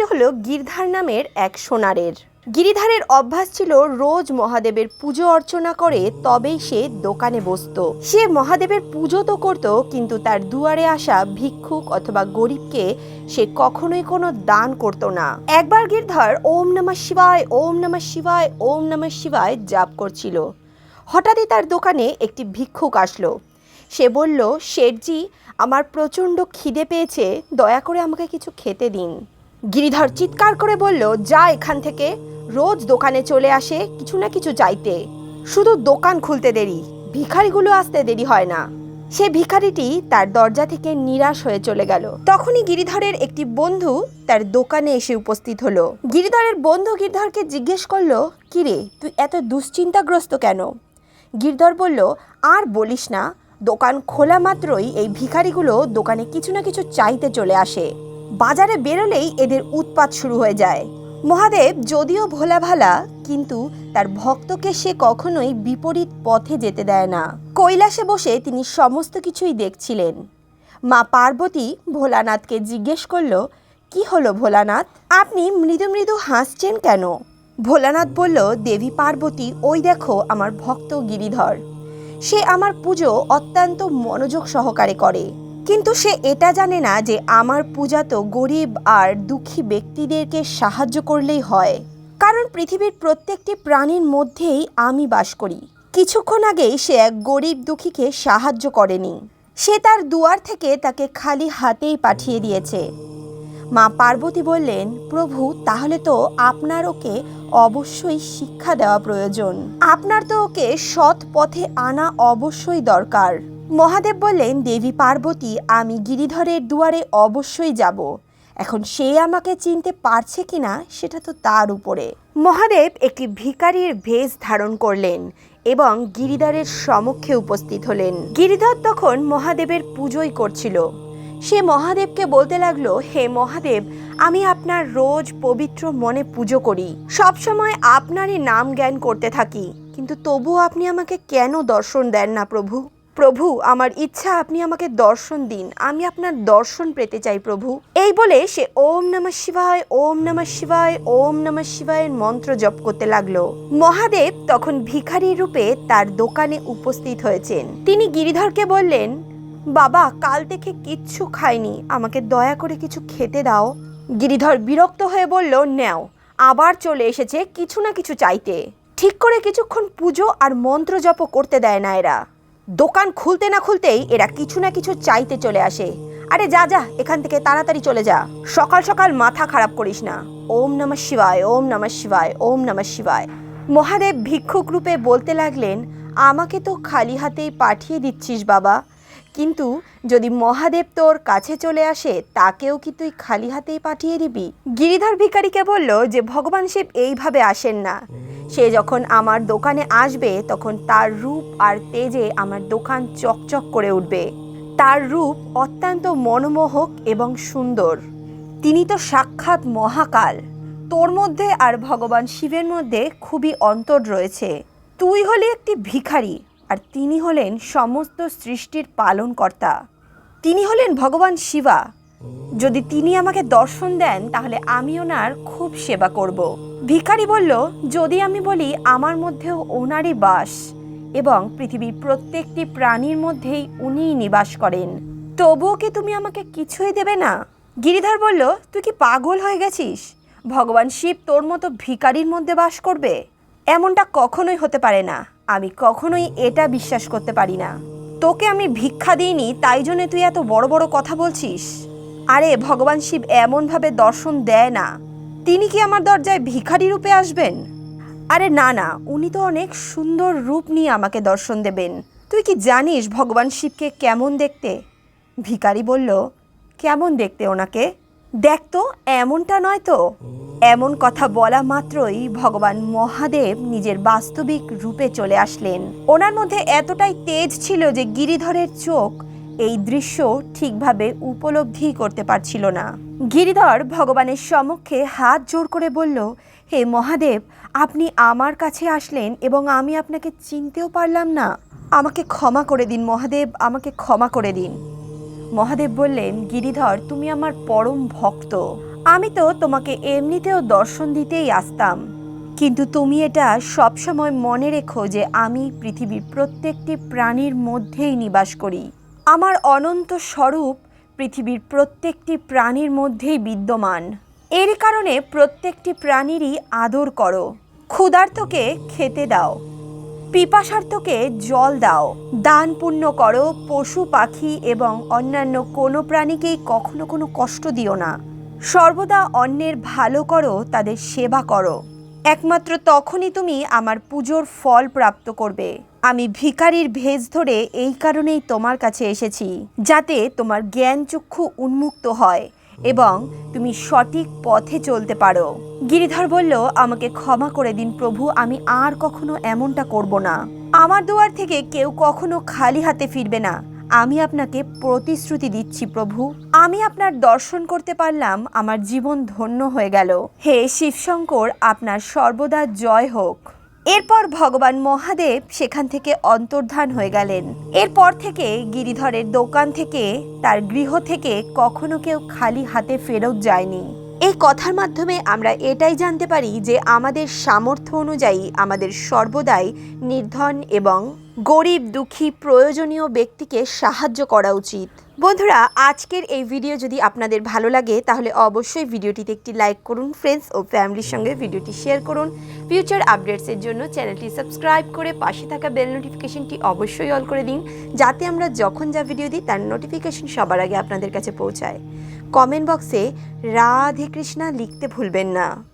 ভিখারিটি হলো গিরধার নামের এক সোনারের। গিরিধারের অভ্যাস ছিল রোজ মহাদেবের পুজো অর্চনা করে তবেই সে দোকানে বসতো। সে মহাদেবের পুজো তো করত, কিন্তু তার দুয়ারে আসা ভিক্ষুক অথবা গরিবকে সে কখনোই কোনো দান করত না। একবার গিরধার ওম নমঃ শিবায়, ওম নমঃ শিবায়, ওম নমঃ শিবায় জাপ করছিল। হঠাৎই তার দোকানে একটি ভিক্ষুক আসলো। সে বলল, শেঠজি, আমার প্রচণ্ড খিদে পেয়েছে, দয়া করে আমাকে কিছু খেতে দিন। গিরিধর চিৎকার করে বলল, যা এখান থেকে। রোজ দোকানে চলে আসে কিছু না কিছু চাইতে। শুধু দোকান খুলতে দেরি। ভিখারিগুলো আসতে দেরি হয় না। সে ভিখারিটি তার দরজা থেকে নিরাশ হয়ে চলে গেল। তখনই গিরিধরের একটি বন্ধু তার দোকানে এসে উপস্থিত হলো। গিরিধরের বন্ধু গিরিধরকে জিজ্ঞেস করল কিরে তুই এত দুশ্চিন্তাগ্রস্ত কেন? গিরধর বলল, আর বলিস না। দোকান খোলা মাত্রই এই ভিখারিগুলো দোকানে কিছু না কিছু চাইতে চলে আসে। বাজারে বেরোলেই এদের উৎপাত শুরু হয়ে যায়। মহাদেব, যদিও ভোলা ভালা কিন্তু তার ভক্তকে সে কখনোই বিপরীত পথে যেতে দেয় না। কৈলাসে বসে তিনি সমস্ত কিছুই দেখছিলেন। মা পার্বতী ভোলানাথকে জিজ্ঞেস করল, কি হলো ভোলানাথ? আপনি মৃদু মৃদু হাসছেন কেন? ভোলানাথ বলল, দেবী পার্বতী, ওই দেখো আমার ভক্ত গিরিধর। সে আমার পুজো অত্যন্ত মনোযোগ সহকারে করে। কিন্তু সে এটা জানে না যে আমার পূজা তো গরিব আর দুঃখী ব্যক্তিদেরকে সাহায্য করলেই হয়। কারণ পৃথিবীর প্রত্যেকটি প্রাণীর মধ্যেই আমি বাস করি। কিছুক্ষণ আগেই সে এক গরিব দুঃখীকে সাহায্য করেনি। সে তার দুয়ার থেকে তাকে খালি হাতেই পাঠিয়ে দিয়েছে। মা পার্বতী বললেন, প্রভু, তাহলে তো আপনার ওকে অবশ্যই শিক্ষা দেওয়া প্রয়োজন। আপনার তো ওকে সৎ পথে আনা অবশ্যই দরকার। মহাদেব বললেন, দেবী পার্বতী, আমি গিরিধরের দুয়ারে অবশ্যই যাব। এখন সে আমাকে চিনতে পারছে কিনা, সেটা তো তার উপরে। মহাদেব একটি ভিখারির ভেষ ধারণ করলেন এবং গিরিধরের সমক্ষে উপস্থিত হলেন। গিরিধর তখন মহাদেবের পুজোই করছিল। সে মহাদেবকে বলতে লাগল, হে মহাদেব, আমি আপনার রোজ পবিত্র মনে পুজো করি। সবসময় আপনারই নাম জ্ঞান করতে থাকি। কিন্তু তবুও আপনি আমাকে কেন দর্শন দেন না প্রভু? প্রভু, আমার ইচ্ছা, আপনি আমাকে দর্শন দিন। আমি আপনার দর্শন পেতে চাই, প্রভু। এই বলে সে ওম নমঃ শিবায়, ওম নমঃ শিবায়, ওম নমঃ শিবায়ের মন্ত্র জপ করতে লাগল। মহাদেব তখন ভিখারি রূপে তার দোকানে উপস্থিত হয়েছেন। তিনি গিরিধরকে বললেন, বাবা, কাল থেকে কিচ্ছু খাইনি। আমাকে দয়া করে কিছু খেতে দাও। গিরিধর বিরক্ত হয়ে বলল, নেও, আবার চলে এসেছে, কিছু না কিছু চাইতে। ঠিক করে কিছুক্ষণ পুজো আর মন্ত্র জপ করতে দেয় না এরা। দোকান খুলতে না খুলতেই এরা কিছু না কিছু চাইতে চলে আসে। আরে যা যা, এখান থেকে তাড়াতাড়ি চলে যা। সকাল সকাল মাথা খারাপ করিস না। ওম নমঃ শিবায়, ওম নমঃ শিবায়, ওম নমঃ শিবায়। মহাদেব ভিক্ষুক রূপে বলতে লাগলেন, আমাকে তো খালি হাতেই পাঠিয়ে দিচ্ছিস বাবা। কিন্তু যদি মহাদেব তোর কাছে চলে আসে, তাকেও কি তুই খালি হাতেই পাঠিয়ে দিবি? গিরিধর ভিখারিকে বলল যে, ভগবান শিব এইভাবে আসেন না। সে যখন আমার দোকানে আসবে, তখন তার রূপ আর তেজে আমার দোকান চকচক করে উঠবে। তার রূপ অত্যন্ত মনোমোহক এবং সুন্দর। তিনি তো সাক্ষাৎ মহাকাল। তোর মধ্যে আর ভগবান শিবের মধ্যে খুবই অন্তর রয়েছে। তুই হলে একটি ভিখারি। আর তিনি হলেন সমস্ত সৃষ্টির পালনকর্তা। তিনি হলেন ভগবান শিবা। যদি তিনি আমাকে দর্শন দেন, তাহলে আমি ওনার খুব সেবা করব। ভিখারি বলল, যদি আমি বলি, আমার মধ্যেও ওনারই বাস এবং পৃথিবীর প্রত্যেকটি প্রাণীর মধ্যেই উনিই নিবাস করেন, তবুও কি তুমি আমাকে কিছুই দেবে না? গিরিধর বলল, তুই কি পাগল হয়ে গেছিস? ভগবান শিব তোর মতো ভিখারির মধ্যে বাস করবে? এমনটা কখনোই হতে পারে না। আমি কখনোই এটা বিশ্বাস করতে পারি না। তোকে আমি ভিক্ষা দিইনি, তাই জন্য তুই এত বড় বড় কথা বলছিস? আরে, ভগবান শিব এমনভাবে দর্শন দেয় না। তিনি কি আমার দরজায় ভিখারি রূপে আসবেন? আরে, না না, উনি তো অনেক সুন্দর রূপ নিয়ে আমাকে দর্শন দেবেন। তুই কি জানিস ভগবান শিবকে কেমন দেখতে? ভিখারি বলল, কেমন দেখতে ওনাকে? দেখ তো, এমনটা নয় তো। এমন কথা বলা মাত্রই ভগবান মহাদেব নিজের বাস্তবিক রূপে চলে আসলেন। ওনার মধ্যে এতটাই তেজ ছিল যে গিরিধরের চোখ এই দৃশ্য ঠিকভাবে উপলব্ধি করতে পারছিল না। গিরিধর ভগবানের সম্মুখে হাত জোর করে বলল, হে মহাদেব, আপনি আমার কাছে আসলেন এবং আমি আপনাকে চিনতেও পারলাম না। আমাকে ক্ষমা করে দিন মহাদেব, আমাকে ক্ষমা করে দিন। মহাদেব বললেন, গিরিধর, তুমি আমার পরম ভক্ত। আমি তো তোমাকে এমনিতেও দর্শন দিতেই আসতাম। কিন্তু তুমি এটা সবসময় মনে রেখো যে আমি পৃথিবীর প্রত্যেকটি প্রাণীর মধ্যেই নিবাস করি। আমার অনন্ত স্বরূপ পৃথিবীর প্রত্যেকটি প্রাণীর মধ্যেই বিদ্যমান। এর কারণে প্রত্যেকটি প্রাণীরই আদর করো। ক্ষুধার্তকে খেতে দাও। পিপাসার্থকে জল দাও। দান পুণ্য করো, পশু, পাখি এবং অন্যান্য কোনো প্রাণীকেই কখনো কোনো কষ্ট দিও না। সর্বদা অন্যের ভালো করো, তাদের সেবা করো। একমাত্র তখনই তুমি আমার পুজোর ফল প্রাপ্ত করবে। আমি ভিখারির ভেজ ধরে এই কারণেই তোমার কাছে এসেছি, যাতে তোমার জ্ঞান চক্ষু উন্মুক্ত হয়। এবং তুমি সঠিক পথে চলতে পারো। গিরিধর বলল, আমাকে ক্ষমা করে দিন প্রভু, আমি আর কখনো এমনটা করব না। আমার দুয়ার থেকে কেউ কখনো খালি হাতে ফিরবে না। আমি আপনাকে প্রতিশ্রুতি দিচ্ছি প্রভু। আমি আপনার দর্শন করতে পারলাম, আমার জীবন ধন্য হয়ে গেল। হে শিবশঙ্কর, আপনার সর্বদা জয় হোক। এরপর ভগবান মহাদেব সেখান থেকে অন্তর্ধান হয়ে গেলেন। এরপর থেকে গিরিধরের দোকান থেকে, তার গৃহ থেকে কখনো কেউ খালি হাতে ফেরত যায়নি। এই কথার মাধ্যমে আমরা এটাই জানতে পারি যে আমাদের সামর্থ্য অনুযায়ী আমাদের সর্বদাই নির্ধন এবং গরিব, দুঃখী, প্রয়োজনীয় ব্যক্তিকে সাহায্য করা উচিত। বন্ধুরা, আজকের এই ভিডিও যদি আপনাদের ভালো লাগে, তাহলে অবশ্যই ভিডিওটিতে একটি লাইক করুন ফ্রেন্ডস ও ফ্যামিলির সঙ্গে ভিডিওটি শেয়ার করুন। ফিউচার আপডেটসের জন্য চ্যানেলটি সাবস্ক্রাইব করে পাশে থাকা বেল নোটিফিকেশনটি অবশ্যই অল করে দিন, যাতে আমরা যখন যা ভিডিও দিই, তার নোটিফিকেশন সবার আগে আপনাদের কাছে পৌঁছায়। কমেন্ট বক্সে রাধে কৃষ্ণা লিখতে ভুলবেন না।